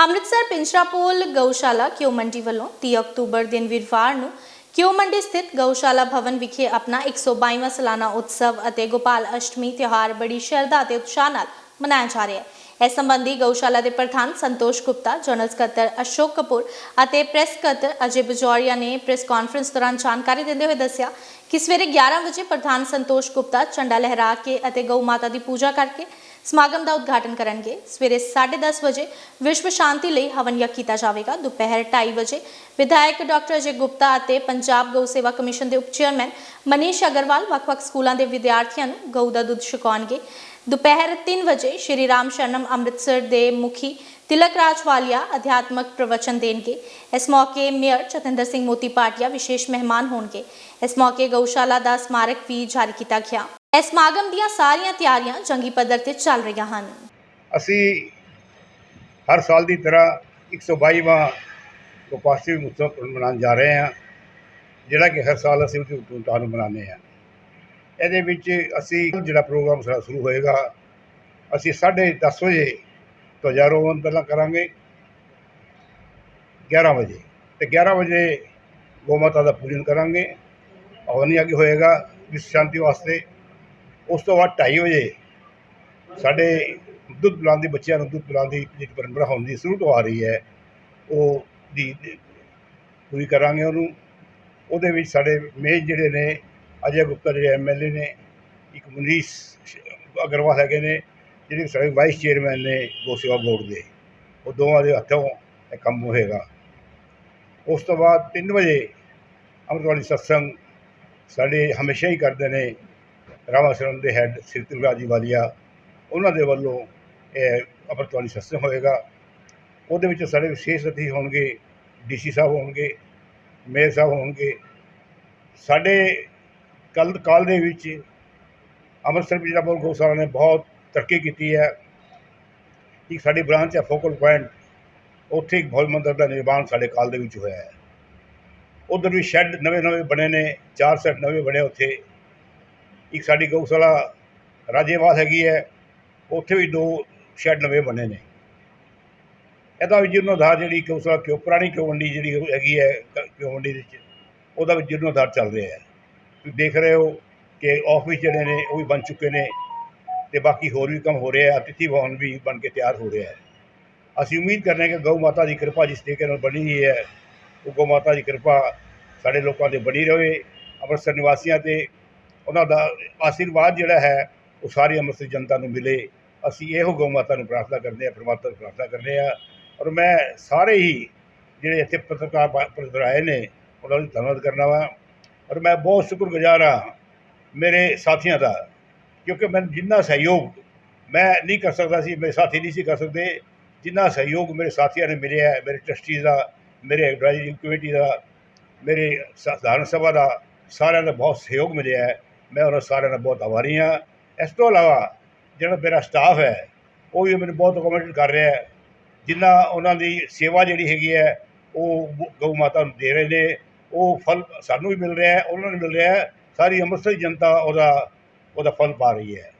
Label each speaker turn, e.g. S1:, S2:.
S1: ਅੰਮ੍ਰਿਤਸਰ, ਪਿੰਜਰਾਪੋਲ, ਗਊਸ਼ਾਲਾ ਕਿਉ ਮੰਡੀ ਵੱਲੋਂ 30 ਅਕਤੂਬਰ ਦਿਨ ਵੀਰਵਾਰ ਨੂੰ ਕਿਉ ਮੰਡੀ ਸਥਿਤ ਗਊਸ਼ਾਲਾ ਭਵਨ ਵਿਖੇ ਆਪਣਾ 122ਵਾਂ ਸਾਲਾਨਾ ਉਤਸਵ ਅਤੇ ਗੋਪਾਲ ਅਸ਼ਟਮੀ ਤਿਉਹਾਰ ਬੜੀ ਸ਼ਰਧਾ ਅਤੇ ਉਤਸ਼ਾਹ ਨਾਲ ਮਨਾਇਆ ਜਾ ਰਿਹਾ ਹੈ। ਇਸ ਸੰਬੰਧੀ ਗਊਸ਼ਾਲਾ ਦੇ ਪ੍ਰਧਾਨ ਸੰਤੋਸ਼ ਗੁਪਤਾ, ਜਨਰਲ ਸਕੱਤਰ ਅਸ਼ੋਕ ਕਪੂਰ ਅਤੇ ਪ੍ਰੈਸ ਸਕੱਤਰ ਅਜੇ ਬਜੌਰੀਆ ਨੇ ਪ੍ਰੈਸ ਕਾਨਫਰੰਸ ਦੌਰਾਨ ਜਾਣਕਾਰੀ ਦਿੰਦੇ ਹੋਏ ਦੱਸਿਆ ਕਿ ਸਵੇਰੇ 11 ਵਜੇ ਪ੍ਰਧਾਨ ਸੰਤੋਸ਼ ਗੁਪਤਾ ਝੰਡਾ ਲਹਿਰਾ ਕੇ ਅਤੇ ਗਊ ਮਾਤਾ ਦੀ ਪੂਜਾ ਕਰਕੇ ਸਮਾਗਮ ਦਾ ਉਦਘਾਟਨ ਕਰਨਗੇ। ਸਵੇਰੇ 10:30 ਵਜੇ ਵਿਸ਼ਵ ਸ਼ਾਂਤੀ ਲਈ ਹਵਨ ਯੱਗ ਕੀਤਾ ਜਾਵੇਗਾ। ਦੁਪਹਿਰ 2:30 ਵਜੇ ਵਿਧਾਇਕ ਡਾਕਟਰ ਅਜੇ ਗੁਪਤਾ ਅਤੇ ਪੰਜਾਬ ਗਊ ਸੇਵਾ ਕਮਿਸ਼ਨ ਦੇ ਉਪ ਚੇਅਰਮੈਨ ਮਨੀਸ਼ ਅਗਰਵਾਲ ਵੱਖ-ਵੱਖ ਸਕੂਲਾਂ ਦੇ ਵਿਦਿਆਰਥੀਆਂ ਨੂੰ ਗਊ ਦਾ ਦੁੱਧ ਛਕਾਉਣਗੇ। ਦੁਪਹਿਰ 3 ਵਜੇ ਸ਼੍ਰੀ ਰਾਮ ਸ਼ਰਨਮ ਅੰਮ੍ਰਿਤਸਰ ਦੇ ਮੁਖੀ ਤਿਲਕ ਰਾਜ ਵਾਲੀਆ ਅਧਿਆਤਮਕ ਪ੍ਰਵਚਨ ਦੇਣਗੇ। ਇਸ ਮੌਕੇ ਮੇਅਰ ਚਤਿੰਦਰ ਸਿੰਘ ਮੋਤੀ ਪਾਟਿਆ ਵਿਸ਼ੇਸ਼ ਮਹਿਮਾਨ ਹੋਣਗੇ। ਇਸ ਮੌਕੇ ਗਊਸ਼ਾਲਾ ਦਾ ਸਮਾਰਕ ਵੀ ਜਾਰੀ ਕੀਤਾ ਗਿਆ। ਇਸ ਸਮਾਗਮ ਦੀਆਂ ਸਾਰੀਆਂ ਤਿਆਰੀਆਂ ਜੰਗੀ ਪੱਧਰ ਤੇ ਚੱਲ ਰਹੀਆਂ ਹਨ।
S2: ਅਸੀਂ ਹਰ ਸਾਲ ਦੀ ਤਰ੍ਹਾਂ 122ਵਾਂ ਉਪਾਸੀ ਉਤਸਵ ਮਨਾਉਣ ਜਾ ਰਹੇ ਹਾਂ, ਜਿਹੜਾ ਕਿ ਹਰ ਸਾਲ ਅਸੀਂ ਉਹਦੀ ਧੂਮਧਾਮ ਨੂੰ ਮਨਾਉਂਦੇ ਹਾਂ। ਇਹਦੇ ਵਿੱਚ ਅਸੀਂ ਜਿਹੜਾ ਪ੍ਰੋਗਰਾਮ ਸਾਡਾ ਸ਼ੁਰੂ ਹੋਏਗਾ, ਅਸੀਂ 10:30 ਵਜੇ ਧਵਜਾਰੋਹਣ ਪਹਿਲਾਂ ਕਰਾਂਗੇ 11 ਵਜੇ। ਤੇ 11 ਵਜੇ ਗੋ ਮਾਤਾ ਦਾ ਪੂਜਨ ਕਰਾਂਗੇ। ਹਵਨ ਯੱਗ ਹੋਏਗਾ ਵਿਸ਼ਵ ਸ਼ਾਂਤੀ ਵਾਸਤੇ ਉਸ ਤੋਂ ਬਾਅਦ 2:30 ਵਜੇ ਸਾਡੇ ਦੁੱਧ ਪਿਲਾਉਣ ਦੇ ਬੱਚਿਆਂ ਨੂੰ ਦੁੱਧ ਪਿਲਾਉਣ ਦੀ ਜਿਹੜੀ ਪਰੰਪਰਾ ਹੁੰਦੀ ਸ਼ੁਰੂ ਤੋਂ ਆ ਰਹੀ ਹੈ, ਉਹ ਦੀ ਪੂਰੀ ਕਰਾਂਗੇ ਉਹਨੂੰ। ਉਹਦੇ ਵਿੱਚ ਸਾਡੇ ਮੇਜ ਜਿਹੜੇ ਨੇ, ਅਜੇ ਗੁਪਤਾ ਜਿਹੜੇ ਐਮਐਲਏ ਨੇ, ਇੱਕ ਮਨੀਸ਼ ਅਗਰਵਾਲ ਹੈਗੇ ਨੇ, ਜਿਹੜੇ ਸਾਡੇ ਵਾਈਸ ਚੇਅਰਮੈਨ ਨੇ ਗੋ ਸੇਵਾ ਬੋਰਡ ਦੇ। ਉਹ ਦੋਵਾਂ ਦੇ ਹੱਥੋਂ ਇਹ ਕੰਮ ਹੋਏਗਾ। ਉਸ ਤੋਂ ਬਾਅਦ 3 ਵਜੇ ਅੰਮ੍ਰਿਤਵਾਲੀ ਸਤਸੰਗ ਸਾਡੇ ਹਮੇਸ਼ਾ ਹੀ ਕਰਦੇ ਨੇ। ਰਾਮਾਸ਼ਰਮ ਦੇ ਹੈੱਡ ਸ੍ਰੀ ਤਿਲਰਾਜੀ ਵਾਲੀਆ, ਉਹਨਾਂ ਦੇ ਵੱਲੋਂ ਇਹ ਅੰਮ੍ਰਿਤ ਵਾਲੀ ਸਤਸੰਗ ਹੋਏਗਾ। ਉਹਦੇ ਵਿੱਚ ਸਾਡੇ ਵਿਸ਼ੇਸ਼ ਅਤਿਥੀ ਹੋਣਗੇ, ਡੀਸੀ ਸਾਹਿਬ ਹੋਣਗੇ, ਮੇਅਰ ਸਾਹਿਬ ਹੋਣਗੇ। ਸਾਡੇ ਕੱਲ ਕਾਲ ਦੇ ਵਿੱਚ ਅੰਮ੍ਰਿਤਸਰ ਜਿਹੜਾ ਪਿੰਜਰਾਪੁਰ ਗੋਸ਼ਾਲਾ ਨੇ ਬਹੁਤ ਤਰੱਕੀ ਕੀਤੀ ਹੈ। ਇੱਕ ਸਾਡੀ ਬ੍ਰਾਂਚ ਹੈ ਫੋਕਲ ਪੁਆਇੰਟ, ਉੱਥੇ ਇੱਕ ਭੋਜ ਮੰਦਰ ਦਾ ਨਿਰਮਾਣ ਸਾਡੇ ਕਾਲ ਦੇ ਵਿੱਚ ਹੋਇਆ ਹੈ। ਉਧਰ ਵੀ ਸ਼ੈੱਡ ਨਵੇਂ ਨਵੇਂ ਬਣੇ ਨੇ, ਚਾਰ ਸੈੱਟ ਨਵੇਂ ਬਣੇ ਉੱਥੇ। ਇੱਕ ਸਾਡੀ ਗਊਸ਼ਾਲਾ ਰਾਜੇਵਾਲ ਹੈਗੀ ਹੈ, ਉੱਥੇ ਵੀ ਦੋ ਸ਼ੈੱਡ ਨਵੇਂ ਬਣੇ ਨੇ। ਇਹਦਾ ਵੀ ਜੀਰਨੋਧਾਰ ਜਿਹੜੀ ਗਊਸ਼ਾਲਾ ਕਿਉਂ ਪੁਰਾਣੀ ਕਿਉਂ ਮੰਡੀ ਜਿਹੜੀ ਹੈਗੀ ਹੈ, ਕ- ਕਿਉਂ ਮੰਡੀ ਦੇ ਵਿੱਚ, ਉਹਦਾ ਵੀ ਜੀਰਨੋਧਾਰ ਚੱਲ ਰਿਹਾ ਹੈ। ਤੁਸੀਂ ਦੇਖ ਰਹੇ ਹੋ ਕਿ ਆਫਿਸ ਜਿਹੜੇ ਨੇ, ਉਹ ਵੀ ਬਣ ਚੁੱਕੇ ਨੇ ਤੇ ਬਾਕੀ ਹੋਰ ਵੀ ਕੰਮ ਹੋ ਰਿਹਾ ਹੈ, ਅਤਿਥੀ ਭਵਨ ਵੀ ਬਣ ਕੇ ਤਿਆਰ ਹੋ ਰਿਹਾ ਹੈ। ਅਸੀਂ ਉਮੀਦ ਕਰਦੇ ਹਾਂ ਕਿ ਗਊ ਮਾਤਾ ਦੀ ਕਿਰਪਾ ਜਿਸ ਤਰੀਕੇ ਨਾਲ ਬਣੀ ਹੋਈ ਹੈ, ਉਹ ਗਊ ਮਾਤਾ ਦੀ ਕਿਰਪਾ ਸਾਡੇ ਲੋਕਾਂ ਤੇ ਬਣੀ ਰਹੇ, ਅੰਮ੍ਰਿਤਸਰ ਨਿਵਾਸੀਆਂ ਤੇ ਉਹਨਾਂ ਦਾ ਆਸ਼ੀਰਵਾਦ ਜਿਹੜਾ ਹੈ, ਉਹ ਸਾਰੀ ਅੰਮ੍ਰਿਤਸਰ ਜਨਤਾ ਨੂੰ ਮਿਲੇ। ਅਸੀਂ ਇਹੋ ਗਊ ਮਾਤਾ ਨੂੰ ਪ੍ਰਾਰਥਨਾ ਕਰਦੇ ਹਾਂ, ਪਰਮਾਤਮਾ ਨੂੰ ਪ੍ਰਾਰਥਨਾ ਕਰਦੇ ਹਾਂ ਔਰ ਮੈਂ ਸਾਰੇ ਹੀ ਜਿਹੜੇ ਇੱਥੇ ਪੱਤਰਕਾਰ ਪੱਤਰ ਆਏ ਨੇ, ਉਹਨਾਂ ਦਾ ਧੰਨਵਾਦ ਕਰਨਾ ਵਾ ਔਰ ਮੈਂ ਬਹੁਤ ਸ਼ੁਕਰਗੁਜ਼ਾਰ ਹਾਂ ਮੇਰੇ ਸਾਥੀਆਂ ਦਾ, ਕਿਉਂਕਿ ਮੈਨੂੰ ਜਿੰਨਾ ਸਹਿਯੋਗ ਮੈਂ ਨਹੀਂ ਕਰ ਸਕਦਾ ਸੀ, ਮੇਰੇ ਸਾਥੀ ਨਹੀਂ ਸੀ ਕਰ ਸਕਦੇ, ਜਿੰਨਾ ਸਹਿਯੋਗ ਮੇਰੇ ਸਾਥੀਆਂ ਨੇ ਮਿਲਿਆ ਮੇਰੇ ਟਰਸਟੀਜ਼ ਦਾ, ਮੇਰੇ ਐਡਵਾਈਜ਼ਰੀ ਕਮੇਟੀ ਦਾ, ਮੇਰੇ ਸਧਾਰਨ ਸਭਾ ਦਾ, ਸਾਰਿਆਂ ਦਾ ਬਹੁਤ ਸਹਿਯੋਗ ਮਿਲਿਆ ਹੈ। ਮੈਂ ਉਹਨਾਂ ਸਾਰਿਆਂ ਦਾ ਬਹੁਤ ਆਭਾਰੀ ਹਾਂ। ਇਸ ਤੋਂ ਇਲਾਵਾ ਜਿਹੜਾ ਮੇਰਾ ਸਟਾਫ ਹੈ, ਉਹ ਵੀ ਮੈਨੂੰ ਬਹੁਤ ਅਕੋਮੋਡੇਟ ਕਰ ਰਿਹਾ ਹੈ। ਜਿੰਨਾ ਉਹਨਾਂ ਦੀ ਸੇਵਾ ਜਿਹੜੀ ਹੈਗੀ ਹੈ, ਉਹ ਗਊ- ਗਊ ਮਾਤਾ ਨੂੰ ਦੇ ਰਹੇ ਨੇ। ਉਹ ਫਲ ਸਾਨੂੰ ਵੀ ਮਿਲ ਰਿਹਾ ਹੈ, ਉਹਨਾਂ ਨੂੰ ਮਿਲ ਰਿਹਾ ਹੈ। ਸਾਰੀ ਅੰਮ੍ਰਿਤਸਰ ਜਨਤਾ ਉਹਦਾ ਉਹਦਾ ਫਲ ਪਾ ਰਹੀ ਹੈ।